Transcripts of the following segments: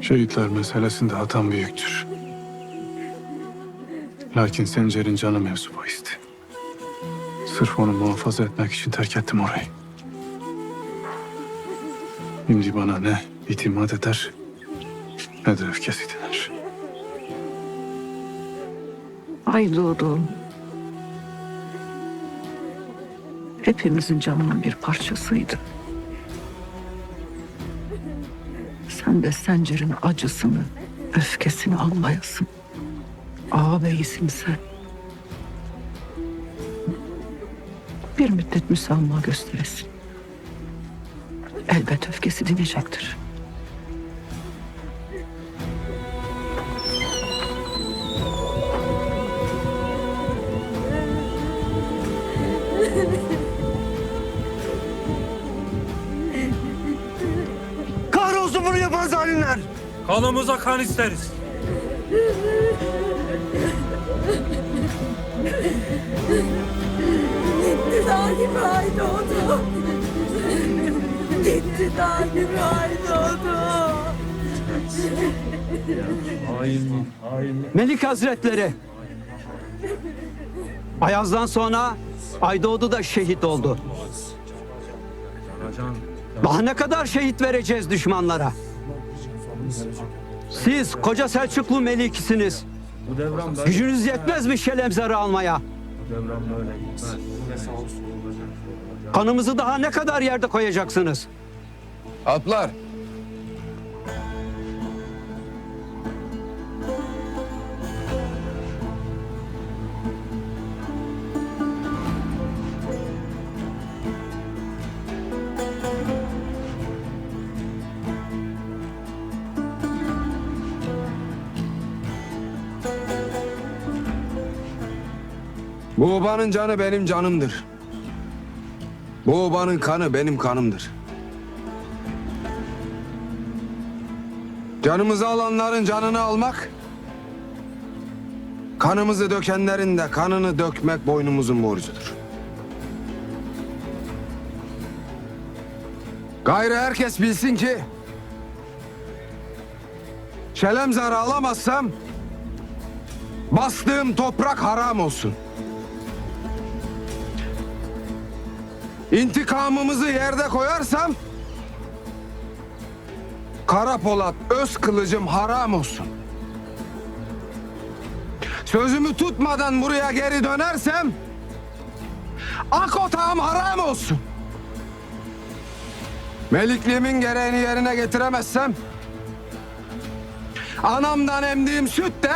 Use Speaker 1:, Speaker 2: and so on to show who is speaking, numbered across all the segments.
Speaker 1: Şehitler meselesinde hatam büyüktür. Lakin Sencer'in canı mevzu bahisti. Sırf onu muhafaza etmek için terk ettim orayı. Şimdi bana ne itimat eder ne de öfkesi diner.
Speaker 2: Ay doğdu. Hepimizin canının bir parçasıydı. Sen de Sencer'in acısını, öfkesini anlayasın. Ağabeyisin sen. Bir müddet müsamaha gösteresin. Elbet öfkesi dinecektir.
Speaker 3: Kahrolsun bunu yapan zalimler.
Speaker 4: Kanımıza kan isteriz.
Speaker 5: Gitti dağ gibi ay doğdu. Gitti dağ gibi ay doğdu.
Speaker 3: Melik Hazretleri. Ayaz'dan sonra Aydoğdu da şehit oldu. Daha ne kadar şehit vereceğiz düşmanlara? Siz koca Selçuklu melikisiniz. Gücünüz yetmez mi Şelemzar'ı almaya? Kanımızı daha ne kadar yerde koyacaksınız?
Speaker 6: Atlar. Bu obanın canı benim canımdır. Bu obanın kanı benim kanımdır. Canımızı alanların canını almak, kanımızı dökenlerin de kanını dökmek boynumuzun borcudur. Gayrı herkes bilsin ki, Şelemzar'ı alamazsam, bastığım toprak haram olsun. İntikamımızı yerde koyarsam, Kara Polat öz kılıcım haram olsun. Sözümü tutmadan buraya geri dönersem ak otağım haram olsun. Melikliğimin gereğini yerine getiremezsem anamdan emdiğim süt de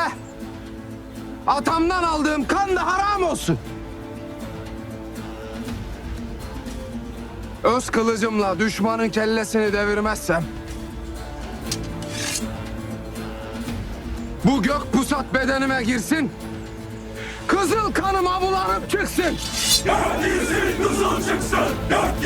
Speaker 6: atamdan aldığım kan da haram olsun. Öz kılıcımla düşmanın kellesini devirmezsem Bu gök pusat bedenime girsin. Kızıl kanıma bulanıp çıksın.
Speaker 7: Girsin kızıl çıksın. Gök